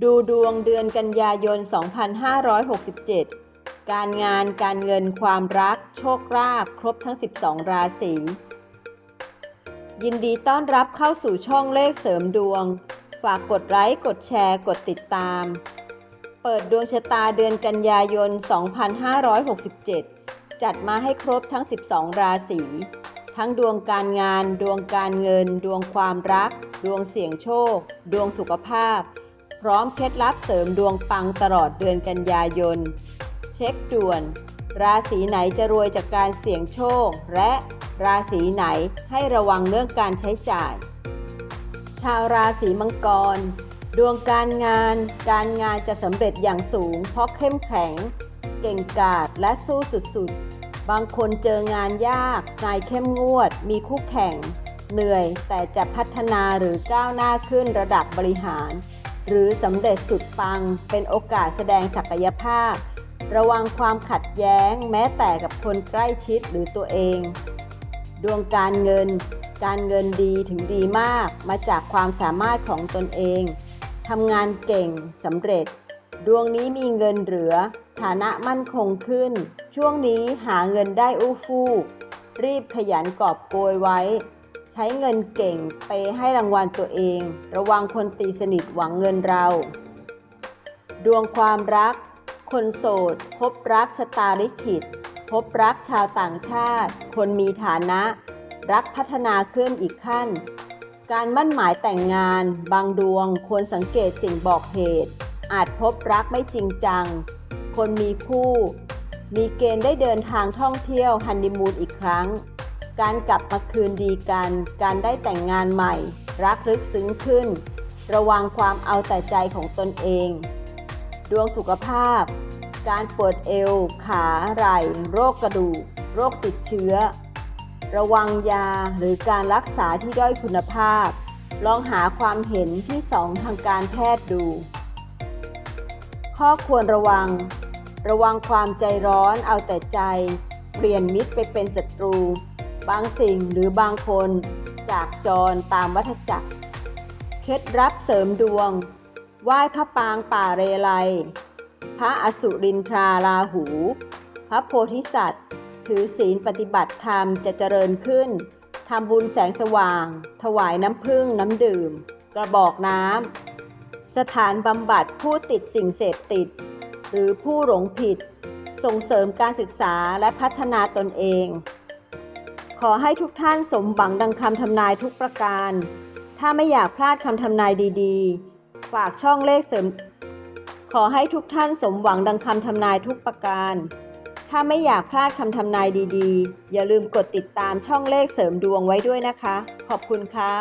ดูดวงเดือนกันยายน 2567 การงานการเงินความรัก โชคลาภครบทั้ง 12 ราศียินดีต้อนรับเข้าสู่ช่องเลขเสริมดวง ฝากกดไลค์กดแชร์กดติดตาม เปิดดวงชะตาเดือนกันยายน 2567 จัดมาให้ครบทั้ง 12 ราศีทั้งดวงการงาน ดวงการเงิน ดวงความรัก ดวงเสี่ยงโชค ดวงสุขภาพ พร้อมเคล็ดลับเสริมดวงปังตลอดเดือนกันยายน เช็คด่วน ราศีไหนจะรวยจากการเสี่ยงโชค และราศีไหนให้ระวังเรื่องการใช้จ่าย ชาวราศีมังกร ดวงการงาน การงานจะสำเร็จอย่างสูง เพราะเข้มแข็ง เก่งกาจและสู้สุดๆ บางคนเจองานยาก นายเข้มงวด มีคู่แข่ง เหนื่อยแต่จะพัฒนาหรือก้าวหน้าขึ้นระดับบริหาร หรือสำเร็จสุดปังเป็นโอกาสแสดงศักยภาพ ระวังความขัดแย้งแม้แต่กับคนใกล้ชิดหรือตัวเอง ดวงการเงิน การเงินดีถึงดีมากมาจากความสามารถของตนเองทำงานเก่งสำเร็จ ดวงนี้มีเงินเหลือ ฐานะมั่นคงขึ้น ช่วงนี้หาเงินได้อู้ฟู่รีบขยันกอบโกยไว้ ใช้เงินเก่งไปให้รางวัลตัวเอง ระวังคนตีสนิทหวังเงินเรา ดวงความรัก คนโสด พบรักชะตาลิขิต พบรักชาวต่างชาติ คนมีฐานะ รักพัฒนาขึ้นอีกขั้น การมั่นหมายแต่งงาน บางดวงควรสังเกตสิ่งบอกเหตุ อาจพบรักไม่จริงจัง คนมีคู่ มีเกณฑ์ได้เดินทางท่องเที่ยวฮันนีมูนอีกครั้ง การกลับมาคืนดีกัน การได้แต่งงานใหม่ รักลึกซึ้งขึ้น ระวังความเอาแต่ใจของตนเอง ดวงสุขภาพ การปวดเอว ขาไหล่โรคกระดูก โรคติดเชื้อ ระวังยาหรือการรักษาที่ด้อยคุณภาพ ลองหาความเห็นที่สองทางการแพทย์ดู ข้อควรระวัง ระวังความใจร้อนเอาแต่ใจ เปลี่ยนมิตรไปเป็นศัตรู บางสิ่งหรือบางคนจากจรตามวัฏจักร เคล็ดรับเสริมดวง ไหว้พระปางป่าเรไลยพระอสุรินทราราหู พระโพธิสัตว์ ถือศีลปฏิบัติธรรมจะเจริญขึ้น ทำบุญแสงสว่าง ถวายน้ำพึ่งน้ำดื่ม กระบอกน้ำ สถานบำบัดผู้ติดสิ่งเสพติด หรือผู้หลงผิด ส่งเสริมการศึกษาและพัฒนาตนเอง ขอให้ทุกท่านสมหวังดังคำทำนายทุกประการ ถ้าไม่อยากพลาดคำทำนายดีๆ ฝากช่องเลขเสริม ขอให้ทุกท่านสมหวังดังคำทำนายทุกประการ ถ้าไม่อยากพลาดคำทำนายดีๆ อย่าลืมกดติดตามช่องเลขเสริมดวงไว้ด้วยนะคะ ขอบคุณค่ะ